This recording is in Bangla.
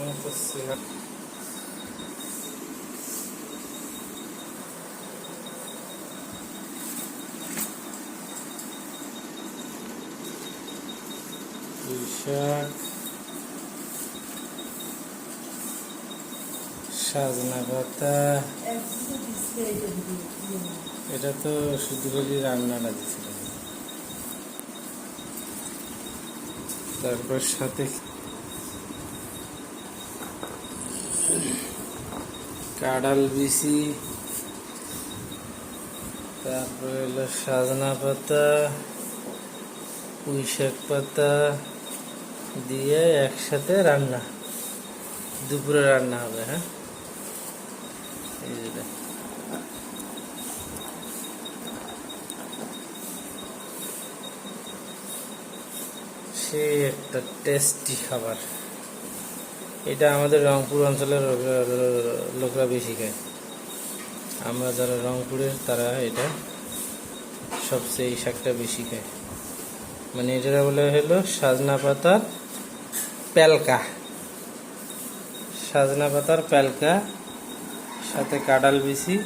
করতেছে পুঁই শাক সাজনা পাতা এটা তো শুধু করে রান্নাটা দিছিল তারপর সাথে কাঁড়াল বিচি, তারপরে হলো সাজনা পাতা পুঁই শাক পাতা দিয়ে একসাথে রান্না। দুপুরে রান্না হবে হ্যাঁ। সে একটা টেস্টি খাবার। এটা আমাদের রংপুর অঞ্চলের লোকরা- বেশি খায়। আমরা যারা রংপুরের, তারা এটা সবচেয়ে এই শাকটা বেশি খায়। মানে এটা বলে হলো সাজনা পাতার প্যালকা। সাজনা পাতার প্যালকা, সাথে কাঁঠাল বিচি